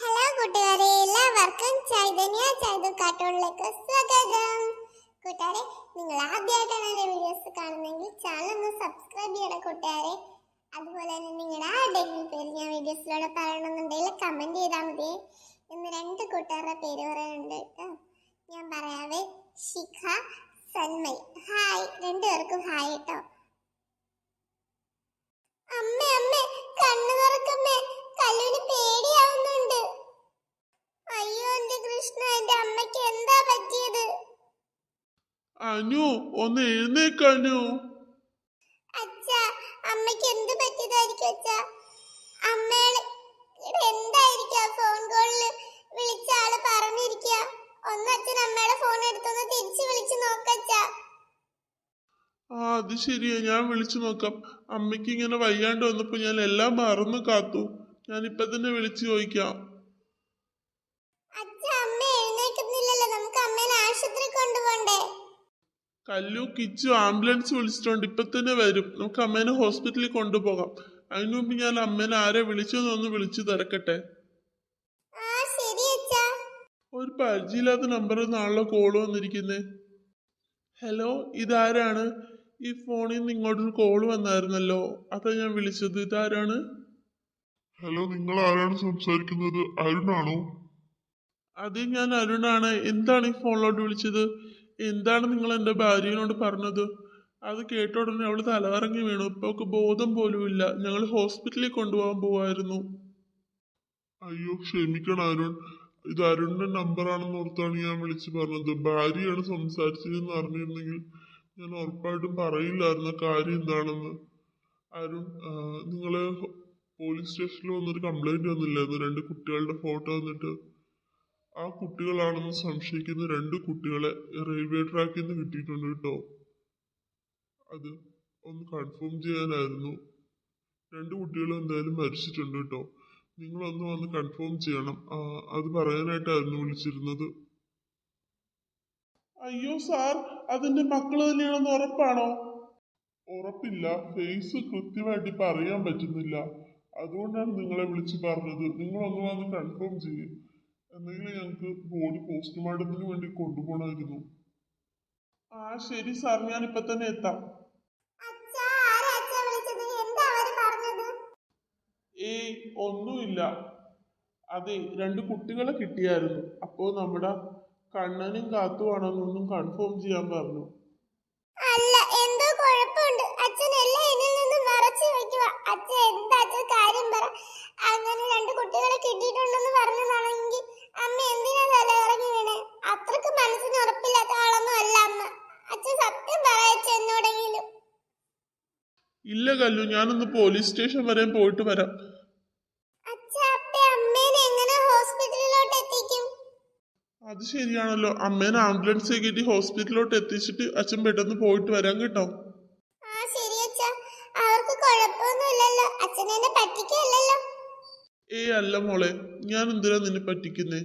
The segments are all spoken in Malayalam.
ഹലോ കൂട്ടുകാരെ എല്ലാവർക്കും ചൈതന്യ ചൈതു കാർട്ടൂണിലേക്ക് സ്വാഗതം. കൂട്ടുകാരെ നിങ്ങൾ ആദ്യമായിട്ടാണ് എന്റെ വീഡിയോസ് കാണുന്നതെങ്കിൽ ചാനൽ ഒന്ന് സബ്സ്ക്രൈബ് ചെയ്യണം കൂട്ടുകാരെ. അതുപോലെ തന്നെ നിങ്ങളുടെ ആരുടെയെങ്കിലും പേര് ഞാൻ വീഡിയോസിലൂടെ പറയണമെന്നുണ്ടെങ്കിൽ കമന്റ് ചെയ്താൽ മതി. ഇന്ന് രണ്ട് കൂട്ടുകാരുടെ പേര് പറയാനുണ്ട് കേട്ടോ. ഞാൻ പറയാവേ ശിഖ സന്മയ്. ഹായ് രണ്ടുപേർക്കും ഹായ് കേട്ടോ. അനു ഒന്ന് എഴുന്നേക്ക് അനു. അച്ഛ അമ്മയ്ക്ക് എന്ത് പറ്റിയതായിരിക്കും അച്ഛ? അമ്മയുടെ ഇവിടെ ഫോൺ കോളിൽ വിളിച്ച ആൾ പറഞ്ഞിരിക്കുക ഒന്ന് അച്ഛൻ അമ്മയുടെ ഫോൺ എടുത്തൊന്ന് തിരിച്ചു വിളിച്ചു നോക്കച്ചാ ആ അത് ശരിയാ ഞാൻ വിളിച്ചു നോക്കാം. അമ്മയ്ക്ക് ഇങ്ങനെ വയ്യാണ്ട് വന്നപ്പോ ഞാൻ എല്ലാം മറന്നു കാത്തു. ഞാൻ ഇപ്പൊ തന്നെ വിളിച്ചു ചോദിക്കാം. അച്ഛ അമ്മ എഴുന്നേക്കുന്നില്ലല്ലോ. നമുക്ക് അമ്മേനെ ആശുപത്രി കൊണ്ടുപോണ്ടേ? കല്ലു കിച്ചു ആംബുലൻസ് വിളിച്ചിട്ടുണ്ട്. ഇപ്പൊ തന്നെ വരും. നമുക്ക് അമ്മേനെ ഹോസ്പിറ്റലിൽ കൊണ്ടുപോകാം. അതിനു മുമ്പ് ഞാൻ അമ്മേനെ ആരെ വിളിച്ചതെന്നൊന്ന് വിളിച്ചു തിരക്കട്ടെ. ആ ശരി അച്ഛാ. ഒരു പരിചയമില്ലാത്ത നമ്പറിൽ നാളെ കോൾ വന്നിരിക്കുന്നേ. ഹലോ ഇതാരാണ്? ഈ ഫോണിൽ നിന്ന് ഇങ്ങോട്ടൊരു കോൾ വന്നായിരുന്നല്ലോ. അതാ ഞാൻ വിളിച്ചത്. ഇതാരാണ്? ഹലോ നിങ്ങൾ ആരാണ് സംസാരിക്കുന്നത്? അരുണാണോ? അതെ ഞാൻ അരുണാണ്. എന്താണ് ഈ ഫോണിലോട്ട് വിളിച്ചത്? എന്താണ് നിങ്ങൾ എന്റെ ഭാര്യയോട് പറഞ്ഞത്? അത് കേട്ട ഉടനെ അവൾ തലകറങ്ങി വീണു. ഇപ്പൊ അവൾക്ക് ബോധം ഇല്ല. ഞങ്ങൾ ഹോസ്പിറ്റലിൽ കൊണ്ടുപോകാൻ പോവായിരുന്നു. അയ്യോ ക്ഷമിക്കണം അരുൺ. ഇത് അരുണിന്റെ നമ്പറാണെന്ന് ഓർത്താണ് ഞാൻ വിളിച്ചു പറഞ്ഞത്. ഭാര്യയാണ് സംസാരിച്ചതെന്ന് അറിഞ്ഞിരുന്നെങ്കിൽ ഞാൻ ഉറപ്പായിട്ടും പറയില്ലായിരുന്നു കാര്യം എന്താണെന്ന്. അരുൺ നിങ്ങൾ പോലീസ് സ്റ്റേഷനിൽ വന്നൊരു കംപ്ലൈന്റ് വന്നില്ലായിരുന്നു. രണ്ട് കുട്ടികളുടെ ഫോട്ടോ വന്നിട്ട്. ആ കുട്ടികളാണെന്ന് സംശയിക്കുന്ന രണ്ട് കുട്ടികളെ റെയിൽവേ ട്രാക്കിൽ നിന്ന് കിട്ടിയിട്ടുണ്ട് കേട്ടോ. അത് ഒന്ന് കൺഫേം ചെയ്യാനായിരുന്നു. രണ്ട് കുട്ടികളും എന്തായാലും മരിച്ചിട്ടുണ്ട് കേട്ടോ. നിങ്ങളൊന്ന് വന്ന് കൺഫേം ചെയ്യണം. അത് പറയാനായിട്ടായിരുന്നു വിളിച്ചിരുന്നത്. അയ്യോ സാർ അതിന്റെ മക്കൾ തന്നെയാണെന്ന് ഉറപ്പാണോ? ഉറപ്പില്ല. ഫേസ് കൃത്യമായിട്ട് പറയാൻ പറ്റുന്നില്ല. അതുകൊണ്ടാണ് നിങ്ങളെ വിളിച്ച് പറഞ്ഞത്. നിങ്ങളൊന്ന് വന്ന് കൺഫേം ചെയ്യും. എന്തെങ്കിലും ഞങ്ങൾക്ക് ബോഡി പോസ്റ്റ്മോർട്ടത്തിന് വേണ്ടി കൊണ്ടുപോകണമായിരുന്നു. ആ ശരി സാർ ഞാൻ ഇപ്പൊ തന്നെ എത്താം. ഏയ് ഒന്നുമില്ല. അതെ രണ്ട് കുട്ടികളെ കിട്ടിയായിരുന്നു. അപ്പോ നമ്മുടെ കണ്ണനും കാത്തുവാണെന്നൊന്നും കൺഫേം ചെയ്യാൻ പറഞ്ഞു. അല്ല എന്തോ കുഴപ്പമുണ്ട്. അച്ഛൻ എല്ലാം എന്നിൽ നിന്ന് മറച്ചു വെക്കുക അച്ഛൻ എന്താ അച്ഛൻ കാര്യം പറ? അങ്ങനെ രണ്ട് കുട്ടികളെ കിട്ടിയിട്ടുണ്ടെന്ന് പറഞ്ഞതാണെങ്കിൽ ഇല്ല കല്ലു ഞാനൊന്ന് പോലീസ് സ്റ്റേഷൻ വരെ പോയിട്ട് വരാം. അത് ശരിയാണല്ലോ. അമ്മേനെ ആംബുലൻസ് കയറ്റി ഹോസ്പിറ്റലിലോട്ട് എത്തിച്ചിട്ട് അച്ഛൻ പെട്ടെന്ന് പോയിട്ട് വരാൻ കേട്ടോ. ഏ അല്ല മോളെ ഞാൻ എന്തിനാ നിന്നെ പറ്റിക്കുന്നേ?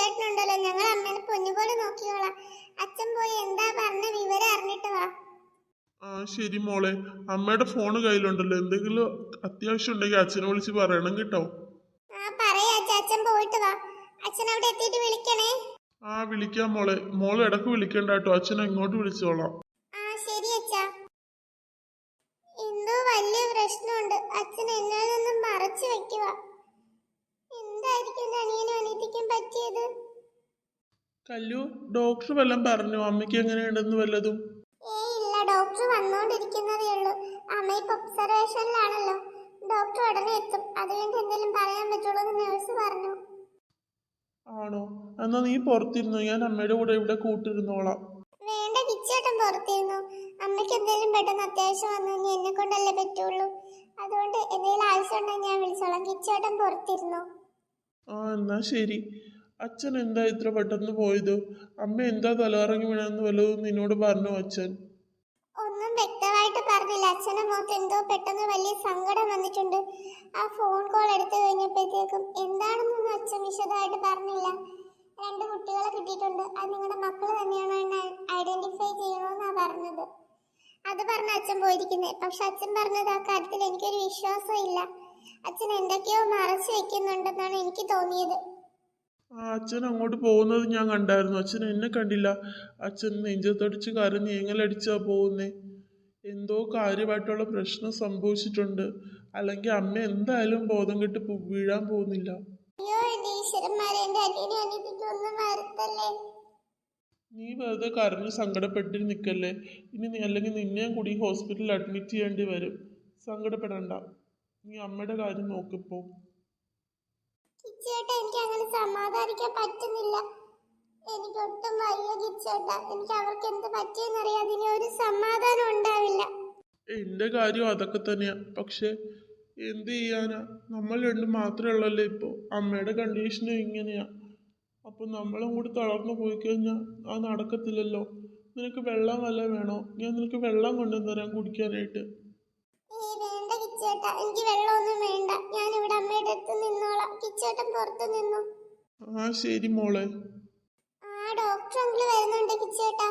ഞാനും കിച്ചേട്ടനുണ്ടല്ലോ ഞങ്ങൾ അമ്മേനെ പൊന്നുപോലെ നോക്കിയോളാം അച്ഛൻ പോയി എന്താ പറഞ്ഞ വിവരം അറിഞ്ഞിട്ട് വാ. ആ ശരി മോളെ. അമ്മയുടെ ഫോൺ കയ്യിലുണ്ടല്ലോ. എന്തെങ്കിലും അത്യാവശ്യം ഉണ്ടെങ്കിൽ അച്ഛനെ വിളിച്ച് പറയണം കേട്ടോ. ആ പറയാ അച്ഛ. അച്ഛൻ പോയിട്ട് വാ. അച്ഛൻ അവിടെ എത്തിയിട്ട് വിളിക്കണേ. ആ വിളിക്കാം മോളെ. മോളെ ഇടയ്ക്ക് വിളിക്കണ്ട കേട്ടോ. അച്ഛൻ ഇങ്ങോട്ട് വിളിച്ചോളാം. ആ ശരി അച്ഛാ. എന്തോ വലിയ പ്രശ്നമുണ്ട്. അച്ഛൻ എന്നിൽ നിന്നും മറച്ചു വെക്കുക അനിയനും അനിയത്തിക്കും പറ്റിയത്? കല്ലു ഡോക്ടർ വല്ലതും പറഞ്ഞു. അമ്മയ്ക്ക് എങ്ങനെയുണ്ടെന്ന് വല്ലതും. ഏയ് ഇല്ല ഡോക്ടർ വന്നോണ്ടിരിക്കുന്നതേ ഉള്ളൂ. അമ്മ ഇപ്പൊ ഒബ്സർവേഷനിലാണല്ലോ ഡോക്ടർ ഉടനെ എത്തും. അതുകൊണ്ട് എന്തെങ്കിലും പറയാൻ പറ്റുള്ളൂ എന്ന് നേഴ്സ് പറഞ്ഞു. ആണോ? എന്നാ നീ പുറത്തിരുന്നു? ഞാൻ അമ്മയുടെ കൂടെ ഇവിടെ കൂട്ടിരുന്നോളാം. വേണ്ട കിച്ചേട്ടൻ പുറത്തിരുന്നു. അമ്മയ്ക്ക് എന്തെങ്കിലും പെട്ടെന്ന് അത്യാവശ്യം വന്നു കഴിഞ്ഞാൽ എന്നെ കൊണ്ടല്ലേ പറ്റുള്ളൂ. അതുകൊണ്ട് എന്തെങ്കിലും ആവശ്യം ഉണ്ടെങ്കിൽ ഞാൻ വിളിച്ചോളാം. കിച്ചേട്ടൻ പുറത്തിരുന്നു. ആ എന്നാ ശരി. അച്ഛൻ എന്താ ഇത്ര പെട്ടെന്ന് പോയത്? അമ്മ എന്താ തലകറങ്ങി വീണെന്ന് വല്ലതും നിന്നോട് പറഞ്ഞു അച്ഛൻ? ഒന്നും വ്യക്തമായിട്ട് പറഞ്ഞില്ല. അച്ഛനെ മുഖത്ത് എന്തോ പെട്ടെന്ന് വലിയ സങ്കടം വന്നിട്ടുണ്ട്. ആ ഫോൺ കോൾ എടുത്തു കഴിഞ്ഞപ്പോഴത്തേക്കും എന്താണെന്നൊന്നും അച്ഛൻ വിശദമായിട്ട് പറഞ്ഞില്ല. രണ്ട് കുട്ടികളെ കിട്ടിയിട്ടുണ്ട്. അത് നിങ്ങളുടെ മക്കൾ തന്നെയാണോ എന്ന് ഐഡന്റിഫൈ ചെയ്യണമെന്നാണ് പറഞ്ഞത്. അത് പറഞ്ഞ അച്ഛൻ പോയിരിക്കുന്നത് പക്ഷെ അച്ഛൻ പറഞ്ഞത് ആ കാര്യത്തിൽ എനിക്കൊരു വിശ്വാസം ഇല്ല. അച്ഛൻ എന്തൊക്കെയോ മറച്ചു വെക്കുന്നുണ്ടെന്നാണ് എനിക്ക് തോന്നിയത്. ആ അച്ഛൻ അങ്ങോട്ട് പോകുന്നത് ഞാൻ കണ്ടായിരുന്നു. അച്ഛൻ എന്നെ കണ്ടില്ല. അച്ഛൻ നെഞ്ചത്തടിച്ച് കരഞ്ഞ് ഏങ്ങലടിച്ചാ പോകുന്നേ. എന്തോ കാര്യമായിട്ടുള്ള പ്രശ്നം സംഭവിച്ചിട്ടുണ്ട്. അല്ലെങ്കിൽ അമ്മ എന്തായാലും ബോധം കെട്ട് വീഴാൻ പോകുന്നില്ല. നീ വെറുതെ കരഞ്ഞ് സങ്കടപ്പെട്ടിട്ട് നിൽക്കല്ലേ ഇനി അല്ലെങ്കിൽ നിന്നെയും കൂടി ഹോസ്പിറ്റലിൽ അഡ്മിറ്റ് ചെയ്യേണ്ടി വരും. സങ്കടപ്പെടണ്ട. നീ അമ്മയുടെ കാര്യം നോക്കിപ്പോ. കിച്ചേട്ടാ എനിക്ക് അങ്ങനെ സമാധാനിക്കാൻ പറ്റുന്നില്ല. എനിക്ക് ഒട്ടും വയ്യ കിച്ചേട്ടാ. എനിക്ക് അവർക്ക് എന്ത് പറ്റിയെന്നറിയാതെ ഇനി ഒരു സമാധാനം ഉണ്ടാവില്ല. എന്റെ കാര്യം അതൊക്കെ തന്നെയാ. പക്ഷെ എന്ത് ചെയ്യാനാ? നമ്മൾ രണ്ടും മാത്രമേ ഉള്ളല്ലേ ഇപ്പോൾ അമ്മയുടെ കണ്ടീഷനും ഇങ്ങനെയാ. അപ്പൊ നമ്മളും കൂടി തളർന്നു പോയി കഴിഞ്ഞാൽ അത് നടക്കത്തില്ലല്ലോ. നിനക്ക് വെള്ളം വല്ല വേണോ? ഞാൻ നിനക്ക് വെള്ളം കൊണ്ടുവന്നു തരാം കുടിക്കാനായിട്ട്. കിച്ചേട്ടാ എനിക്ക് വെള്ളമൊന്നും വേണ്ട. ഞാൻ ഇവിടെ അമ്മയുടെ അടുത്ത് നിന്നോളാം. കിച്ചേട്ടൻ പുറത്ത് നിന്നു. ആ ശരി മോളെ. ആ ഡോക്ടർ അങ്കിൾ വരുന്നുണ്ട് കിച്ചേട്ടാ.